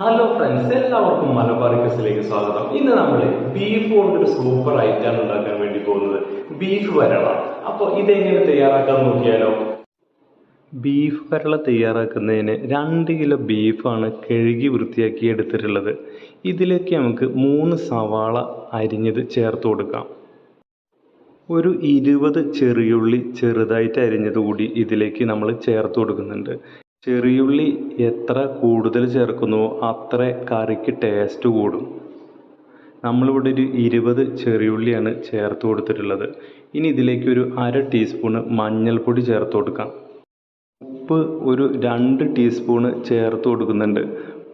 Hello friends എല്ലാവർക്കും മലബാർ കസിലേക്ക് സ്വാഗതം. ഇന്ന് നമ്മൾ ബീഫ് ഒരു സൂപ്പർ ഐറ്റം ഉണ്ടാക്കാൻ വേണ്ടി പോകുന്നത് ബീഫ് വരള അപ്പോൾ ഇതെങ്ങനെ തയ്യാറാക്കാൻ നോക്കിയാലോ? ബീഫ് വരള തയ്യാറാക്കുന്നതിന് രണ്ട് കിലോ ബീഫാണ് കഴുകി വൃത്തിയാക്കി എടുത്തിട്ടുള്ളത്. ഇതിലേക്ക് നമുക്ക് മൂന്ന് സവാള അരിഞ്ഞത് ചേർത്ത് കൊടുക്കാം. ഒരു ഇരുപത് ചെറിയുള്ളി ചെറുതായിട്ട് അരിഞ്ഞത് കൂടി ഇതിലേക്ക് നമ്മൾ ചേർത്ത് കൊടുക്കുന്നുണ്ട്. ചെറിയുള്ളി എത്ര കൂടുതൽ ചേർക്കുന്നുവോ അത്ര കറിക്ക് ടേസ്റ്റ് കൂടും. നമ്മളിവിടെ ഒരു ഇരുപത് ചെറിയുള്ളിയാണ് ചേർത്ത് കൊടുത്തിട്ടുള്ളത്. ഇനി ഇതിലേക്ക് ഒരു അര ടീസ്പൂണ് മഞ്ഞൾപ്പൊടി ചേർത്ത് കൊടുക്കാം. ഉപ്പ് ഒരു രണ്ട് ടീസ്പൂണ് ചേർത്ത് കൊടുക്കുന്നുണ്ട്.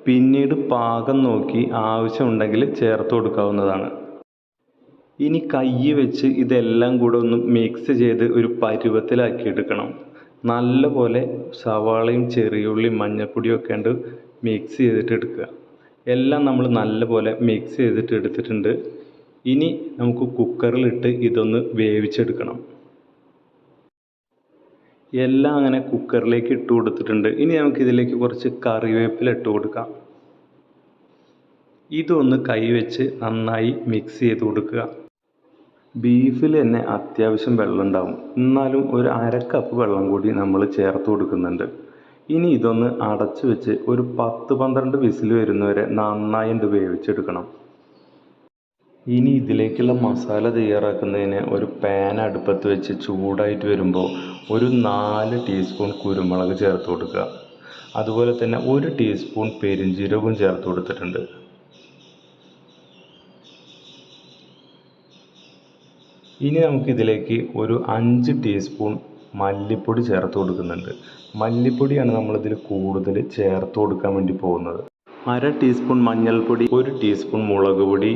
പിന്നീട് പാകം നോക്കി ആവശ്യമുണ്ടെങ്കിൽ ചേർത്ത് കൊടുക്കാവുന്നതാണ്. ഇനി കൈ വെച്ച് ഇതെല്ലാം കൂടെ ഒന്ന് മിക്സ് ചെയ്ത് ഒരു പരുവത്തിലാക്കി എടുക്കണം. നല്ലപോലെ സവാളയും ചെറിയുള്ളിയും മഞ്ഞൾപ്പൊടിയും ഒക്കെ ഉണ്ട് മിക്സ് ചെയ്തിട്ട് എടുക്കുക. എല്ലാം നമ്മൾ നല്ലപോലെ മിക്സ് ചെയ്തിട്ട് എടുത്തിട്ടുണ്ട്. ഇനി നമുക്ക് കുക്കറിലിട്ട് ഇതൊന്ന് വേവിച്ചെടുക്കണം. എല്ലാം അങ്ങനെ കുക്കറിലേക്ക് ഇട്ട് കൊടുത്തിട്ടുണ്ട്. ഇനി നമുക്ക് ഇതിലേക്ക് കുറച്ച് കറിവേപ്പില ഇട്ട് കൊടുക്കാം. ഇതൊന്ന് കൈ വെച്ച് നന്നായി മിക്സ് ചെയ്ത് കൊടുക്കുക. ബീഫിൽ തന്നെ അത്യാവശ്യം വെള്ളം ഉണ്ടാവും എന്നാലും ഒരു അര കപ്പ് വെള്ളം കൂടി നമ്മൾ ചേർത്ത് കൊടുക്കുന്നുണ്ട്. ഇനി ഇതൊന്ന് അടച്ചു വെച്ച് ഒരു പത്ത് പന്ത്രണ്ട് വിസിൽ വരുന്നവരെ നന്നായിട്ട് വേവിച്ചെടുക്കണം. ഇനി ഇതിലേക്കുള്ള മസാല തയ്യാറാക്കുന്നതിന് ഒരു പാൻ അടുപ്പത്ത് വെച്ച് ചൂടായിട്ട് വരുമ്പോൾ ഒരു നാല് ടീസ്പൂൺ കുരുമുളക് ചേർത്ത് കൊടുക്കുക. അതുപോലെ തന്നെ ഒരു ടീസ്പൂൺ പെരിഞ്ജീരകവും ചേർത്ത് കൊടുത്തിട്ടുണ്ട്. ഇനി നമുക്ക് ഇതിലേക്ക് ഒരു അഞ്ച് ടീസ്പൂൺ മല്ലിപ്പൊടി ചേർത്ത് കൊടുക്കുന്നുണ്ട്. മല്ലിപ്പൊടിയാണ് നമ്മളിതിൽ കൂടുതൽ ചേർത്ത് കൊടുക്കാൻ വേണ്ടി പോകുന്നത്. അര ടീസ്പൂൺ മഞ്ഞൾപ്പൊടി ഒരു ടീസ്പൂൺ മുളക് പൊടി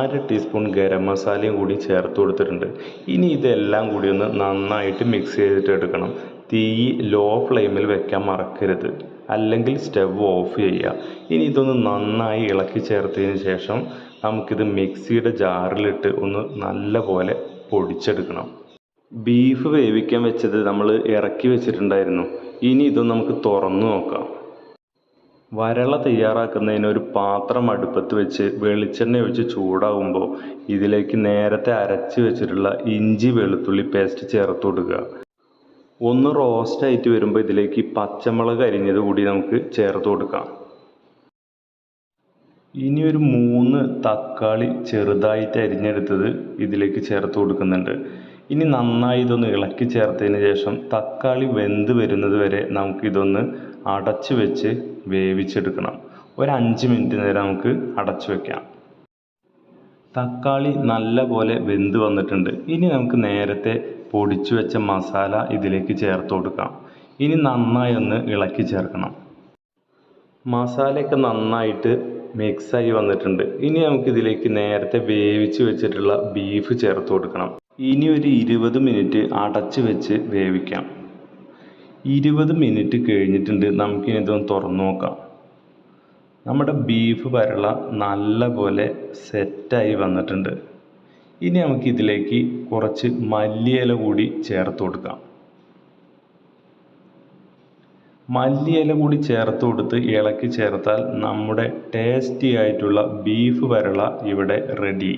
അര ടീസ്പൂൺ ഗരം മസാലയും കൂടി ചേർത്ത് കൊടുത്തിട്ടുണ്ട്. ഇനി ഇതെല്ലാം കൂടി ഒന്ന് നന്നായിട്ട് മിക്സ് ചെയ്തിട്ട് എടുക്കണം. തീ ലോ ഫ്ലെയിമിൽ വെക്കാൻ മറക്കരുത്. അല്ലെങ്കിൽ സ്റ്റവ് ഓഫ് ചെയ്യുക ഇനി ഇതൊന്ന് നന്നായി ഇളക്കി ചേർത്തതിന് ശേഷം നമുക്കിത് മിക്സിയുടെ ജാറിലിട്ട് ഒന്ന് നല്ലപോലെ പൊടിച്ചെടുക്കണം. ബീഫ് വേവിക്കാൻ വെച്ചത് നമ്മൾ ഇറക്കി വെച്ചിട്ടുണ്ടായിരുന്നു. ഇനി ഇത് നമുക്ക് തുറന്നു നോക്കാം. വരള തയ്യാറാക്കുന്നതിന് ഒരു പാത്രം അടുപ്പത്ത് വെച്ച് വെളിച്ചെണ്ണ ഒഴിച്ച് ചൂടാകുമ്പോൾ ഇതിലേക്ക് നേരത്തെ അരച്ച് വെച്ചിട്ടുള്ള ഇഞ്ചി വെളുത്തുള്ളി പേസ്റ്റ് ചേർത്ത് കൊടുക്കുക. ഒന്ന് റോസ്റ്റ് ആയിട്ട് വരുമ്പോൾ ഇതിലേക്ക് പച്ചമുളക് അരിഞ്ഞത് കൂടി നമുക്ക് ചേർത്ത് കൊടുക്കാം. ഇനി ഒരു മൂന്ന് തക്കാളി ചെറുതായിട്ട് അരിഞ്ഞെടുത്തത് ഇതിലേക്ക് ചേർത്ത് കൊടുക്കുന്നുണ്ട്. ഇനി നന്നായി ഇതൊന്ന് ഇളക്കി ചേർത്തതിന് ശേഷം തക്കാളി വെന്ത് വരുന്നത് വരെ നമുക്കിതൊന്ന് അടച്ച് വെച്ച് വേവിച്ചെടുക്കണം. ഒരു അഞ്ച് മിനിറ്റ് നേരം നമുക്ക് അടച്ച് വെക്കാം. തക്കാളി നല്ല പോലെ വെന്ത് വന്നിട്ടുണ്ട്. ഇനി നമുക്ക് നേരത്തെ പൊടിച്ചു വെച്ച മസാല ഇതിലേക്ക് ചേർത്ത് കൊടുക്കാം. ഇനി നന്നായി ഒന്ന് ഇളക്കി ചേർക്കണം. മസാലയൊക്കെ നന്നായിട്ട് മിക്സായി വന്നിട്ടുണ്ട്. ഇനി നമുക്കിതിലേക്ക് നേരത്തെ വേവിച്ച് വെച്ചിട്ടുള്ള ബീഫ് ചേർത്ത് കൊടുക്കണം. ഇനി ഒരു ഇരുപത് മിനിറ്റ് അടച്ച് വെച്ച് വേവിക്കാം. ഇരുപത് മിനിറ്റ് കഴിഞ്ഞിട്ടുണ്ട്. നമുക്കിനി ഇതൊന്ന് തുറന്നു നോക്കാം. നമ്മുടെ ബീഫ് വരള നല്ല പോലെ സെറ്റായി വന്നിട്ടുണ്ട്. ഇനി നമുക്ക് ഇതിലേക്ക് കുറച്ച് മല്ലിയില കൂടി ചേർത്ത് കൊടുക്കാം. മല്ലിയില കൂടി ചേർത്ത് കൊടുത്ത് ഇളക്കി ചേർത്താൽ നമ്മുടെ ടേസ്റ്റി ആയിട്ടുള്ള ബീഫ് വരള ഇവിടെ റെഡി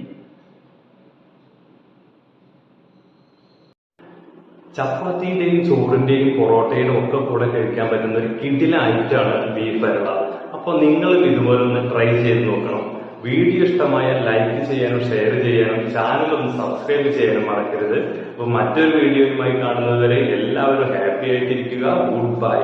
ചപ്പാത്തിയുടെയും ചോറിന്റെയും പൊറോട്ടയുടെയും ഒക്കെ കൂടെ കഴിക്കാൻ പറ്റുന്ന ഒരു കിടില ഐറ്റാണ് ബീഫ് വരള. അപ്പോൾ നിങ്ങളും ഇതുപോലെ ഒന്ന് ട്രൈ ചെയ്ത് നോക്കണം. വീഡിയോ ഇഷ്ടമായ ലൈക്ക് ചെയ്യാനും ഷെയർ ചെയ്യാനും ചാനൽ ഒന്ന് സബ്സ്ക്രൈബ് ചെയ്യാനും മറക്കരുത്. അപ്പോൾ മറ്റൊരു വീഡിയോയുമായി കാണുന്നതുവരെ എല്ലാവരും ഹാപ്പി ആയിട്ടിരിക്കുക. Good bye